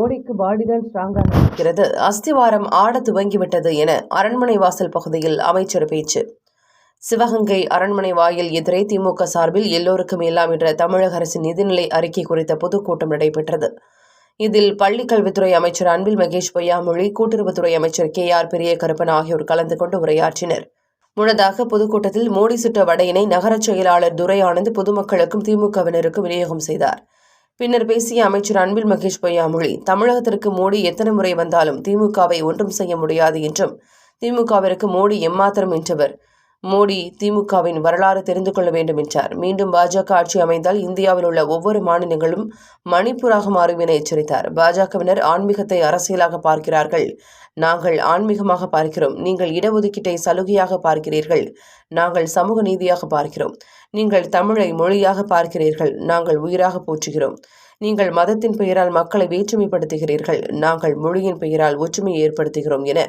மோடிக்கு பாடிதான் ஸ்ட்ராங்காக இருக்கிறது. அஸ்திவாரம் ஆட துவங்கிவிட்டது என அரண்மனை வாசல் பகுதியில் அமைச்சர் பேச்சு. சிவகங்கை அரண்மனை வாயில் எதிரே திமுக சார்பில் எல்லோருக்கும் எல்லாம் என்ற தமிழக அரசின் நிதிநிலை அறிக்கை குறித்த பொதுக்கூட்டம் நடைபெற்றது. இதில் பள்ளிக்கல்வித்துறை அமைச்சர் அன்பில் மகேஷ் பொய்யாமொழி கூட்டுறவுத்துறை அமைச்சர் கே. ஆர். பெரியகருப்பன் ஆகியோர் கலந்து கொண்டு உரையாற்றினர். முன்னதாக பொதுக்கூட்டத்தில் மோடி சுட்ட வடையினை நகரச் செயலாளர் துரை ஆனந்த் பொதுமக்களுக்கும் திமுகவினருக்கும் விநியோகம் செய்தார். பின்னர் பேசிய அமைச்சர் அன்பில் மகேஷ் பொய்யாமொழி தமிழகத்திற்கு மோடி எத்தனை முறை வந்தாலும் திமுகவை ஒன்றும் செய்ய முடியாது என்றும் திமுகவிற்கு மோடி எம்மாத்திரம் என்றவர். மோடி திமுகவின் வரலாறு தெரிந்து கொள்ள வேண்டும் என்றார். மீண்டும் பாஜக ஆட்சி அமைந்தால் இந்தியாவில் உள்ள ஒவ்வொரு மாநிலங்களும் மணிப்பூராக மாறும் என எச்சரித்தார். பாஜகவினர் ஆன்மீகத்தை அரசியலாக பார்க்கிறார்கள். நாங்கள் ஆன்மீகமாக பார்க்கிறோம். நீங்கள் இடஒதுக்கீட்டை சலுகையாக பார்க்கிறீர்கள். நாங்கள் சமூக நீதியாக பார்க்கிறோம். நீங்கள் தமிழை மொழியாக பார்க்கிறீர்கள். நாங்கள் உயிராக போற்றுகிறோம். நீங்கள் மதத்தின் பெயரால் மக்களை வேற்றுமைப்படுத்துகிறீர்கள். நாங்கள் மொழியின் பெயரால் ஒற்றுமையை ஏற்படுத்துகிறோம் என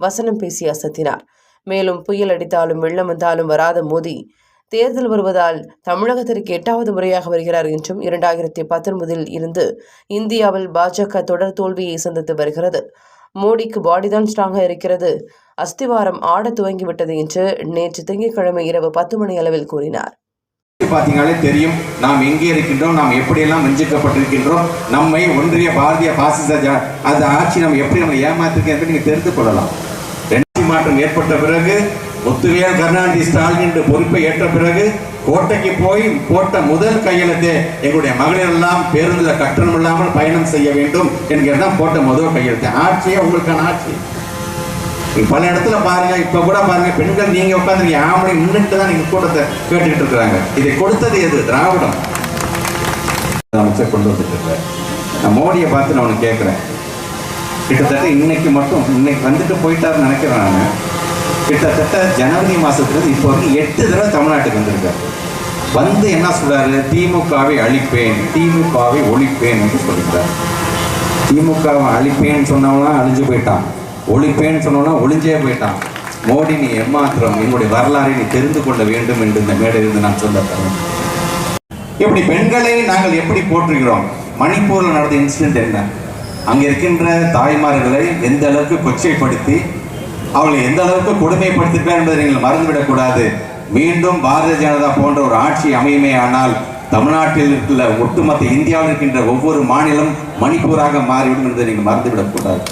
வசனம் பேசி அசத்தினார். மேலும் புயல் அடித்தாலும் வெள்ளம் வந்தாலும் வராத மோடி. தேர்தல் வருவதால் தமிழகத்திற்கு எட்டாவது முறையாக வருகிறார் என்றும் இரண்டாயிரத்தி பத்தொன்பதில் இருந்து இந்தியாவில் பாஜக தொடர் தோல்வியை சந்தித்து வருகிறது. மோடிக்கு பாடிதான் ஸ்ட்ராங்காக இருக்கிறது. அஸ்திவாரம் ஆட துவங்கிவிட்டது என்று நேற்று திங்கட்கிழமை இரவு பத்து மணி அளவில் கூறினார். பார்த்தீங்களே தெரியும் நாம் எங்கே இருக்கின்றோம் நாம் எப்படியெல்லாம் வஞ்சிக்கப்பட்டிருக்கின்றோம் நம்மை ஒன்றிய பாரதிய பாசிச அந்த ஆட்சி நம்ம எப்படி நம்ம ஏமாத்திருக்கேன் என்று நீங்கள் தெரிந்து கொள்ளலாம். மாற்றம் ஏற்பட்ட பிறகு முத்துவேல் கருணாநிதி ஸ்டாலின் என்று பொறுப்பை ஏற்ற பிறகு கோட்டைக்கு போய் போட்ட முதல் கையெழுத்தே எங்களுடைய மகளிர் எல்லாம் பேருந்துல கட்டணம் இல்லாமல் பயணம் செய்ய வேண்டும் என்கிறதான் போட்ட முதல் கையெழுத்து. ஆட்சியே உங்களுக்கான ஆட்சி. பல இடத்துல பாருங்க இப்ப கூட பாருங்க பெண்கள் நீங்க உட்காந்து ஆம்பளை நின்றுட்டு தான் நீங்க கூட்டத்தை கேட்டுக்கிட்டு இருக்கிறாங்க. இதை கொடுத்தது எது? திராவிடம். அமைச்சர் கொண்டு வந்துட்டு இருக்காரு. நான் மோடியை பார்த்து நான் உனக்கு கேட்கிறேன் கிட்டத்தட்ட இன்னைக்கு மட்டும் இன்னைக்கு வந்துட்டு போயிட்டாருன்னு நினைக்கிறேன் நான். கிட்டத்தட்ட ஜனவரி மாசத்துல இப்போ வரைக்கும் எட்டு தடவை தமிழ்நாட்டுக்கு வந்திருக்காரு. வந்து என்ன சொல்றாரு? திமுகவை அழிப்பேன் திமுகவை ஒழிப்பேன் என்று சொல்லிட்டார். திமுகவை அழிப்பேன்னு சொன்னவனா அழிஞ்சு போயிட்டான். ஒழிப்பேன்னு சொன்னவனா ஒளிஞ்சே போயிட்டான். மோடி நீ எம்மாத்திரம் என்னுடைய வரலாறை நீ தெரிந்து கொள்ள வேண்டும் என்று இந்த மேடையிலிருந்து நான் சொல்ல தரேன் இப்படி பெண்களை நாங்கள் எப்படி போற்றுகிறோம்? மணிப்பூரில் நடந்த இன்சிடென்ட் என்ன? அங்க இருக்கின்ற தாய்மார்களை எந்த அளவுக்கு கொச்சைப்படுத்தி அவளை எந்த அளவுக்கு கொடுமைப்படுத்திருப்பார் என்பதை நீங்கள் மறந்துவிடக்கூடாது. மீண்டும் பாரதிய ஜனதா போன்ற ஒரு ஆட்சி அமையுமே ஆனால் தமிழ்நாட்டில் இருக்கிற ஒட்டுமொத்த இந்தியாவில் இருக்கின்ற ஒவ்வொரு மாநிலம் மணிப்பூராக மாறிவிடும் என்பதை நீங்கள் மறந்துவிடக்கூடாது.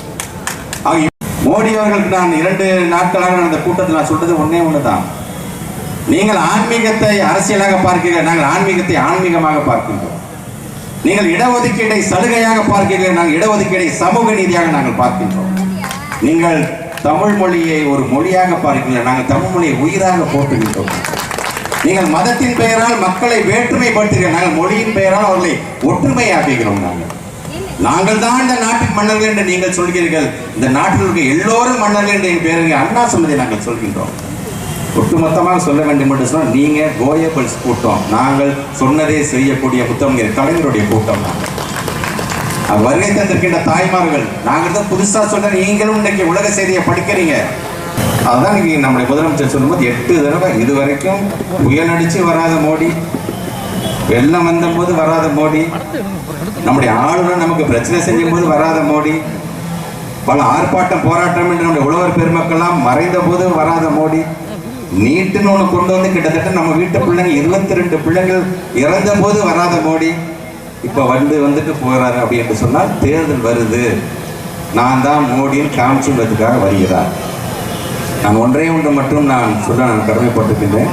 ஆக மோடி அவர்களுக்கு நான் இரண்டு நாட்களாக நடந்த கூட்டத்தில் நான் சொல்றது ஒன்னே ஒண்ணுதான். நீங்கள் ஆன்மீகத்தை அரசியலாக பார்க்கிறீர்கள் நாங்கள் ஆன்மீகத்தை ஆன்மீகமாக பார்க்கின்றோம். நீங்கள் இடஒதுக்கீட்டை சலுகையாக பார்க்கிறீர்கள் நாங்கள் இடஒதுக்கீடை சமூக நீதியாக நாங்கள் பார்க்கின்றோம். நீங்கள் தமிழ் மொழியை ஒரு மொழியாக பார்க்கிறீர்கள் நாங்கள் தமிழ் மொழியை உயிராக போட்டுகின்றோம் நீங்கள் மதத்தின் பெயரால் மக்களை வேற்றுமைப்படுத்துகிறீர்கள் நாங்கள் மொழியின் பெயரால் அவர்களை ஒற்றுமையாக்குகிறோம் நாங்கள். நாங்கள் தான் இந்த நாட்டின் மன்னர்கள் என்று நீங்கள் சொல்கிறீர்கள். இந்த நாட்டில் இருக்க எல்லோரும் மன்னர்கள் என்று என் பேரில் அண்ணா சொன்னதை நாங்கள் சொல்கின்றோம். ஒட்டுமொத்தமாக சொல்ல வேண்டும் என்று சொன்னால் நீங்க கோயபல்ஸ் கூட்டம். நாங்கள் சொன்னதே செய்யக்கூடிய புத்தகங்கள் கலைஞருடைய கூட்டம். நாங்கள் வருகை தந்திருக்கின்ற தாய்மார்கள். நாங்கள் தான் புதுசா சொன்ன நீங்களும் இன்னைக்கு உலக செய்தியை படிக்கிறீங்க. அதான் இன்னைக்கு நம்முடைய முதலமைச்சர் சொல்லும்போது எட்டு தடவை இது வரைக்கும் புயல் அடித்து வராத மோடி வெள்ளம் வந்தபோது வராத மோடி நம்முடைய ஆளுநர் நமக்கு பிரச்சனை செய்யும் போது வராத மோடி பல ஆர்ப்பாட்டம் போராட்டம் என்று நம்முடைய உழவர் பெருமக்கள்லாம் மறைந்த போது வராத மோடி நீட்டுன்னு ஒன்று கொண்டு வந்து கிட்டத்தட்ட நம்ம வீட்டு பிள்ளைங்க இருபத்தி ரெண்டு பிள்ளைங்கள் இறந்த போது வராத மோடி. இப்போ வந்து வந்துட்டு போகிறாரு அப்படின்னு சொன்னால் தேர்தல் வருது. நான் தான் மோடின்னு காமிச்சுன்றதுக்காக வருகிறார். நான் ஒன்றே ஒன்று மட்டும் நான் சொல்ல நான் கடமைப்பட்டிருக்கின்றேன்.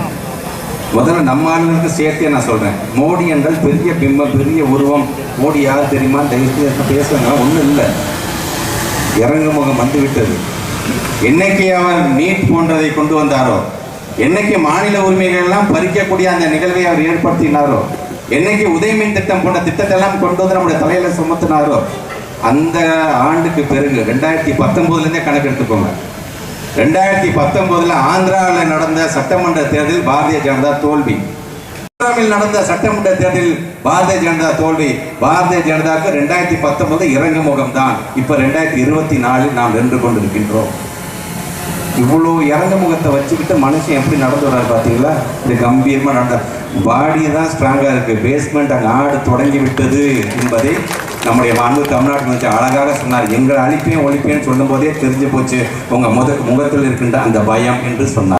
முதல்ல நம்ம ஆளுநருக்கு சேர்த்தே நான் சொல்கிறேன் மோடி என்றால் பெரிய பிம்பம் பெரிய உருவம். மோடி யார் தெரியுமா? தயவுசெய்து பேசுகிறாங்க ஒன்றும் இல்லை. இறங்கு முகம் வந்து விட்டது என்னைக்கு அவர் நீட் போன்றதை கொண்டு வந்தாரோ? என்னைக்கு மாநில உரிமைகள் எல்லாம் பறிக்கக்கூடிய அந்த நிகழ்வை அவர் ஏற்படுத்தினாரோ என்னைக்கு உதயமின் திட்டம் போன்ற திட்டத்தை எல்லாம் கொண்டு வந்து நம்முடைய தலையில சுமத்தினாரோ அந்த ஆண்டுக்கு பிறகு ரெண்டாயிரத்தி பத்தொன்பதுலேருந்தே கணக்கு எடுத்துக்கோங்க ரெண்டாயிரத்தி பத்தொன்பதுல ஆந்திராவில் நடந்த சட்டமன்ற தேர்தலில் பாரதிய ஜனதா தோல்வி. ஆந்திராவில் நடந்த சட்டமன்ற தேர்தலில் பாரதிய ஜனதா தோல்வி. பாரதிய ஜனதாக்கு ரெண்டாயிரத்தி பத்தொன்பது இறங்கு முகம் தான் இப்ப ரெண்டாயிரத்தி இருபத்தி நாலில் நாம் வென்று கொண்டிருக்கின்றோம். இவ்வளோ இறங்க முகத்தை வச்சுக்கிட்டு மனுஷன் எப்படி நடந்து வர்றாரு பார்த்தீங்களா? இது கம்பீரமாக நடந்த பாடியை தான் ஸ்ட்ராங்காக இருக்குது பேஸ்மெண்ட் அங்கே ஆடு தொடங்கி விட்டது என்பதை நம்முடைய மாண்பு தமிழ்நாட்டு வந்து அழகாக சொன்னார். எங்களை அழிப்பேன் ஒழிப்பேன்னு சொல்லும்போதே தெரிஞ்சு போச்சு. உங்கள் முத முகத்தில் இருக்கின்ற அந்த பயம் என்று சொன்னார்.